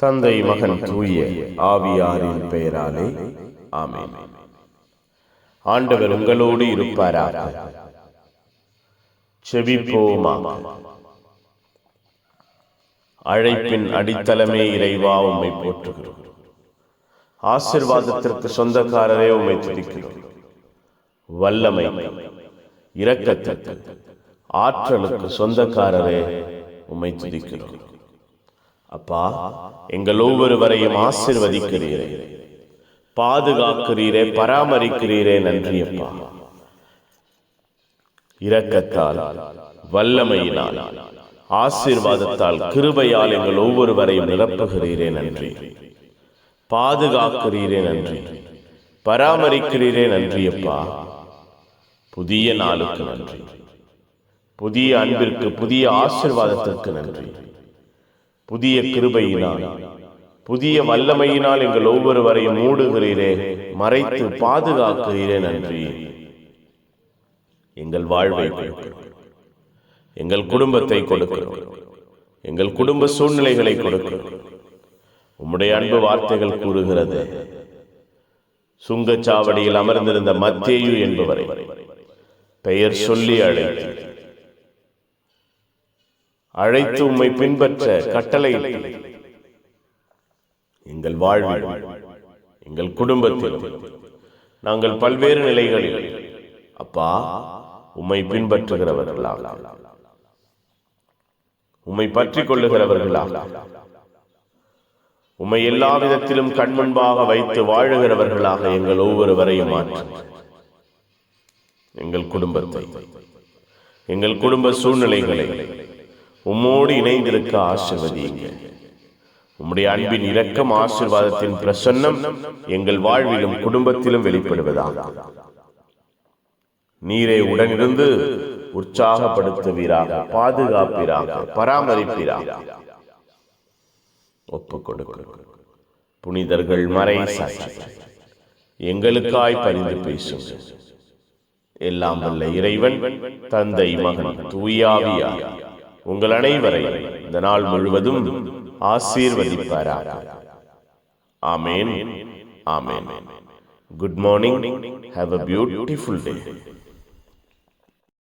தந்தை மகன் தூய ஆவியாரின் பெயராலே. ஆமென். ஆண்டவர் உங்களோடு இருப்பாராக. செபிப்போமா? அழைப்பின் அடித்தளமே இறைவா உம்மை போற்றுகிறோம். ஆசிர்வாதத்திற்கு சொந்தக்காரரே உம்மை துதிக்கிறோம். வல்லமை இரக்கத்திற்கு ஆற்றலுக்கு சொந்தக்காரரே உம்மை துதிக்கிறோம். அப்பா எங்கள் ஒவ்வொருவரையும் ஆசிர்வதிக்கிறீரே. பாதுகாக்கிறீரே பராமரிக்கிறீரே நன்றி அப்பா இரக்கத்தால் வல்லமையினால் ஆசீர்வாதத்தால் கிருபையால் எங்கள் ஒவ்வொருவரையும் நிரப்புகிறீரே நன்றி. பாதுகாக்கிறீரே நன்றி. பராமரிக்கிறீரே நன்றி அப்பா புதிய நாளுக்கு நன்றி. புதிய அன்பிற்கு புதிய ஆசிர்வாதத்திற்கு நன்றி. புதிய கிருபையினால். புதிய வல்லமையினால் எங்கள் ஒவ்வொருவரையும் மூடுகிறீரே மறைத்து பாதுகாக்கிறீரே நன்றி. எங்கள் வாழ்வை எங்கள் குடும்பத்தை கொடுக்கிறோம். எங்கள் குடும்ப சூழ்நிலைகளை கொடுக்கிறோம். உம்முடைய அன்பு வார்த்தைகள் கூறுகிறது. சுங்கச்சாவடியில் அமர்ந்திருந்த மத்தேயு என்பவரை பெயர் சொல்லி அழைத்து அழைத்து உம்மை பின்பற்ற கட்டளை எங்கள் வாழ்வில் எங்கள் குடும்பத்தில் நாங்கள் பல்வேறு நிலைகளில் அப்பா உம்மை பின்பற்றுகிறவர்களாக. உம்மை பற்றி கொள்ளுகிறவர்களாக. உம்மை எல்லா விதத்திலும் கண்முன்பாக வைத்து வாழுகிறவர்களாக எங்கள் ஒவ்வொருவரையும் மாற்றும் எங்கள் குடும்பத்தை எங்கள் குடும்ப சூழ்நிலைகளை உம்மோடு இணைந்திருக்க ஆசிர்வதியுங்க உம்முடைய அன்பின் இரக்கம் ஆசிர்வாதத்தின் பிரசன்னம் எங்கள் வாழ்விலும் குடும்பத்திலும் வெளிப்படுவதாக. நீரை உடனிருந்து உற்சாகப்படுத்துவீராக பாதுகாப்பீராக பராமரிப்பீராக. ஒப்புக் கொடுக்கிறோம். புனிதர்கள் மறை எங்களுக்காய் பரிந்து பேசும் எல்லாம் வல்ல இறைவன் தந்தை மகன் தூயாவியா உங்கள் அனைவரை இந்த நாள் முழுவதும் ஆசீர்வதிப்பாராக. ஆமேன். ஆமேன். Good morning have a beautiful day